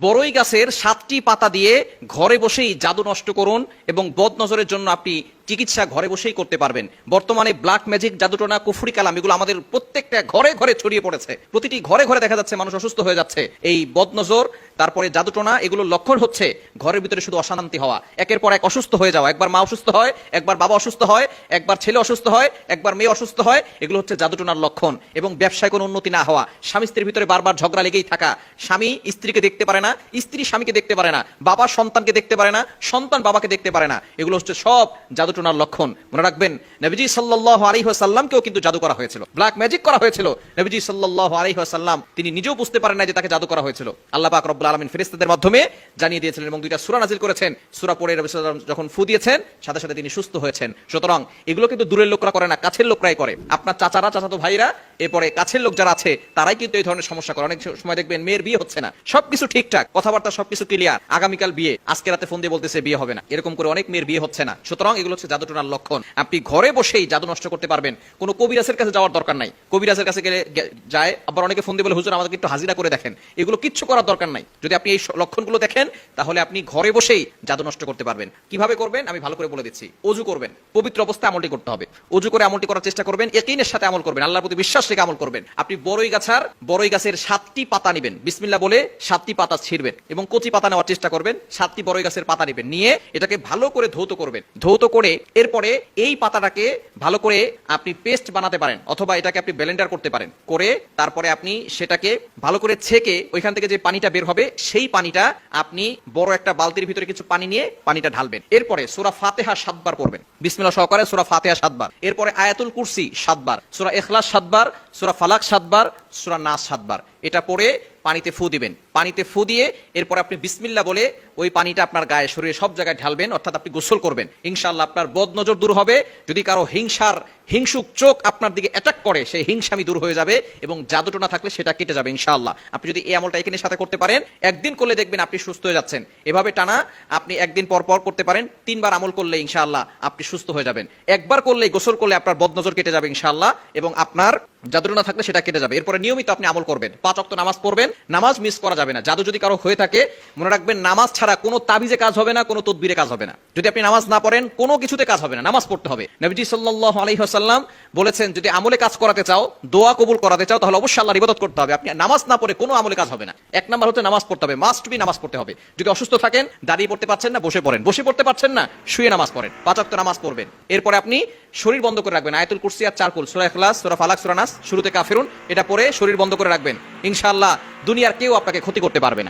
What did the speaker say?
বড়ই গাছের সাতটি পাতা দিয়ে ঘরে বসেই জাদু নষ্ট করুন এবং বদ নজরের জন্য আপনি চিকিৎসা ঘরে বসেই করতে পারবেন। বর্তমানে ব্ল্যাক ম্যাজিক জাদুটোনা, কুফুরি কালাম, এগুলো আমাদের প্রত্যেকটা ঘরে ঘরে ছড়িয়ে পড়েছে। প্রতিটি ঘরে ঘরে দেখা যাচ্ছে মানুষ অসুস্থ হয়ে যাচ্ছে। এই বদনজর, তারপরে জাদুটোনা এগুলোর লক্ষণ হচ্ছে ঘরের ভিতরে শুধু অশান্তি হওয়া। একের পর এক অসুস্থ হয়ে যাওয়া। একবার মা অসুস্থ হয়, একবার বাবা অসুস্থ হয়, একবার ছেলে অসুস্থ হয়, একবার মেয়ে অসুস্থ হয়, এগুলো হচ্ছে জাদুটোনার লক্ষণ এবং ব্যবসায় কোনো উন্নতি না হওয়া। স্বামী স্ত্রীর ভিতরে বারবার ঝগড়া লেগেই থাকা। স্বামী স্ত্রীকে দেখতে পারে না, স্ত্রী স্বামীকে দেখতে পারে না, বাবা সন্তানকে দেখতে পারে না, সন্তান বাবাকে দেখতে পারে না। এগুলো হচ্ছে সব জাদুটোনার লক্ষণ মনে রাখবেন, নবীজি সাল্লাহ আলিহাসাল্লামকেও কিন্তু জাদু করা হয়েছিল। ব্ল্যাক ম্যাজিক করা হয়েছিল। নবীজি সাল্লাহ আলিহাসাল্লাম তিনি নিজেও বুঝতে পারেন না যে তাকে জাদু করা হয়েছিল। আল্লাহ পাক রব্বুল আলমিন ফেরিস্তাদের মাধ্যমে জানিয়ে দিয়েছিলেন এবং দুইটা সুরা নাজিল করেছেন। সুরা পড়ে নবী সাল্লাম যখন ফু দিয়েছেন, সাথে সাথে তিনি সুস্থ হয়েছেন। সুতরাং এগুলো কিন্তু দূরের লোকরা করে না, কাছের লোকরাই করে। আপনার চাচারা, চাচাতো ভাইরা এরপরে কাছের লোক যারা আছে, তারাই কিন্তু এই ধরনের সমস্যা করে। অনেক সময় দেখবেন মেয়ের বিয়ে হচ্ছে না। সবকিছু ঠিকঠাক, কথাবার্তা সবকিছু ক্লিয়ার আগামীকাল বিয়ে, আজকে রাতে ফোন দিয়ে বলতেছে বিয়ে হবে না। এরকম করে অনেক মেয়ের বিয়ে হচ্ছে না। সুতরাং এগুলো হচ্ছে জাদুটোনার লক্ষণ। আপনি ঘরে বসেই জাদু নষ্ট করতে পারবেন। কোনো কবিরাজের কাছে যাওয়ার দরকার নাই। কবিরাজের কাছে গেলে যায়, আবার অনেকে ফোন দিয়ে বলে, হুজুর, আমাদেরকে একটু হাজিরা করে দেখেন। এগুলো কিচ্ছু করার দরকার নাই। যদি আপনি এই লক্ষণগুলো দেখেন, তাহলে আপনি ঘরে বসেই জাদু নষ্ট করতে পারবেন। কীভাবে করবেন? আমি ভালো করে বলে দিচ্ছি। অজু করবেন। পবিত্র অবস্থায় আমলটি করতে হবে। অজু করে আমলটি করার চেষ্টা করবেন। একিনের সাথে আমল করবেন। আল্লাহর প্রতি বিশ্বাস রেখে আমল করবেন। আপনি বড়ই গাছার বড়ই গাছের সাতটি পাতা নেবেন। বিসমিল্লাহ বলে সাতটি পাতা ছিঁড়বেন এবং কচি পাতা নেওয়ার চেষ্টা করবেন। সাতটি বড়ই গাছের পাতা নেবেন। নিয়ে এটাকে ভালো করে ধৌত করবেন। ধৌত করে এরপরে এই পাতাটাকে ভালো করে আপনি পেস্ট বানাতে পারেন অথবা এটাকে আপনি ব্লেন্ডার করতে পারেন। করে তারপরে আপনি সেটাকে ভালো করে ছেঁকে ওইখান থেকে যে পানিটা বের হবে, সেই পানিটা আপনি বড় একটা বালতির ভিতরে কিছু পানি নিয়ে পানিটা ঢালবেন। এরপরে সুরা ফাতেহা সাতবার পড়বেন। বিসমিল্লাহ সহকারে সুরা ফাতেহা সাতবার। এরপরে আয়াতুল কুরসি সাতবার। সুরা এখলাস সাতবার। সুরা ফালাক সাতবার সুরা নাস সাতবার। এটা পরে পানিতে ফু দিবেন। পানিতে ফু দিয়ে এরপর আপনি বিসমিল্লা বলে ওই পানিটা আপনার গায়ে, শরীরে সব জায়গায় ঢালবেন, অর্থাৎ আপনি গোসল করবেন। ইনশাআল্লাহ আপনার বদ নজর দূর হবে। যদি কারও হিংসার, হিংসুক চোখ আপনার দিকে অ্যাটাক করে, সেই হিংসামি দূর হয়ে যাবে এবং জাদুটো না থাকলে সেটা কেটে যাবে ইনশাআল্লাহ। আপনি যদি এই আমলটা এখানে সাথে করতে পারেন, একদিন করলে দেখবেন আপনি সুস্থ হয়ে যাচ্ছেন। এভাবে টানা আপনি একদিন পর পর করতে পারেন, তিনবার আমল করলে ইনশাআল্লাহ আপনি সুস্থ হয়ে যাবেন। একবার করলে গোসল করলে আপনার বদনজর কেটে যাবে ইনশাআল্লাহ এবং আপনার জাদু না থাকলে সেটা কেটে যাবে। এরপরে নিয়মিত আপনি আমল করবেন। পাঁচ অক্ত নামাজ পড়বেন, নামাজ মিস করা যাবে না। জাদু যদি কারও হয়ে থাকে, মনে রাখবেন নামাজ ছাড়া কোনো তাবিজে কাজ হবে না, কোনো তদবিরে কাজ হবে না। যদি আপনি নামাজ না পড়েন, কোনো কিছুতে কাজ হবে না, নামাজ পড়তে হবে। নবীজি সাল্লাল্লাহু আলাইহি ওয়াসাল্লাম বলেছেন, যদি আমলে কাজ করাতে চাও, দোয়া কবুল করাতে চাও, তাহলে অবশ্যই আল্লাহর ইবাদত করতে হবে। আপনি নামাজ না পড়ে কোনো আমলে কাজ হবে না। এক নাম্বার হচ্ছে নামাজ পড়তে হবে মাস্ট বি নামাজ পড়তে হবে। যদি অসুস্থ থাকেন, দাঁড়িয়ে পড়তে পারছেন না, বসে পড়েন। বসে পড়তে পারছেন না, শুয়ে নামাজ পড়েন। পাঁচ ওয়াক্ত নামাজ পড়বেন। এরপরে আপনি শরীর বন্ধ করে রাখবেন। আয়াতুল কুরসি আর চারকুল, সুরা খলাস সুরা ফালাক সুরানাস শুরুতে কাফিরুন, এটা পরে শরীর বন্ধ করে রাখবেন। ইনশাল্লাহ দুনিয়ার কেউ আপনাকে ক্ষতি করতে পারবে না।